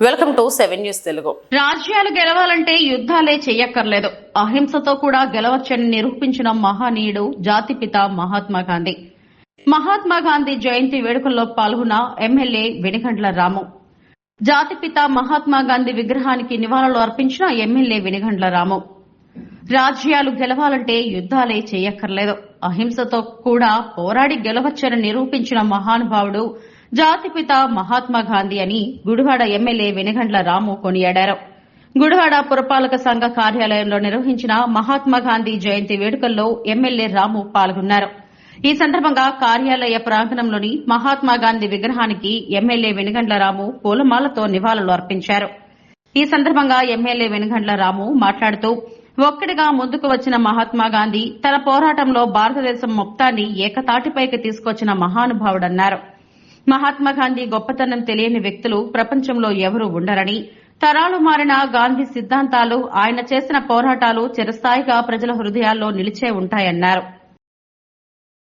Welcome to seven news Telugu. రాజ్యాలు గెలవాలంటే యుద్ధాలే చెయ్యక్కర్లేదు. అహింసతో కూడా గెలవచ్చని నిరూపించిన మహనీయుడు జాతిపిత మహాత్మా గాంధీ. మహాత్మా గాంధీ జయంతి వేడుకల్లో పాల్గొన్న ఎమ్మెల్యే వెనిగండ్ల రాము. జాతిపిత మహాత్మా గాంధీ విగ్రహానికి నివాళులు అర్పించిన ఎమ్మెల్యే వెనిగండ్ల రాము. రాజ్యాలు గెలవాలంటే యుద్ధాలే చేయక్కర్లేదు అహింసతో కూడా పోరాడి గెలవచ్చని నిరూపించిన మహానుభావుడు జాతిపిత మహాత్మా గాంధీ అని గుడివాడ ఎమ్మెల్యే వెనిగండ్ల రాము కొనియాడారు. గుడివాడ పురపాలక సంఘ కార్యాలయంలో నిర్వహించిన మహాత్మా గాంధీ జయంతి వేడుకల్లో ఎమ్మెల్యే రాము పాల్గొన్నారు. ఈ సందర్భంగా కార్యాలయ ప్రాంగణంలోని మహాత్మా గాంధీ విగ్రహానికి ఎమ్మెల్యే వెనుగండ్ల రాము పూలమాలతో నివాళులు అర్పించారు. ఈ సందర్భంగా ఎమ్మెల్యే వెనుగండ్ల రాము మాట్లాడుతూ ఒక్కడిగా ముందుకు వచ్చిన మహాత్మా గాంధీ తన పోరాటంలో భారతదేశం మొత్తాన్ని ఏకతాటిపైకి తీసుకొచ్చిన మహానుభావుడన్నారు. మహాత్మా గాంధీ గొప్పతనం తెలియని వ్యక్తులు ప్రపంచంలో ఎవరూ ఉండరని తరాలు మారిన గాంధీ సిద్ధాంతాలు ఆయన చేసిన పోరాటాలు చిరస్థాయిగా ప్రజల హృదయాల్లో నిలిచే ఉంటాయన్నారు.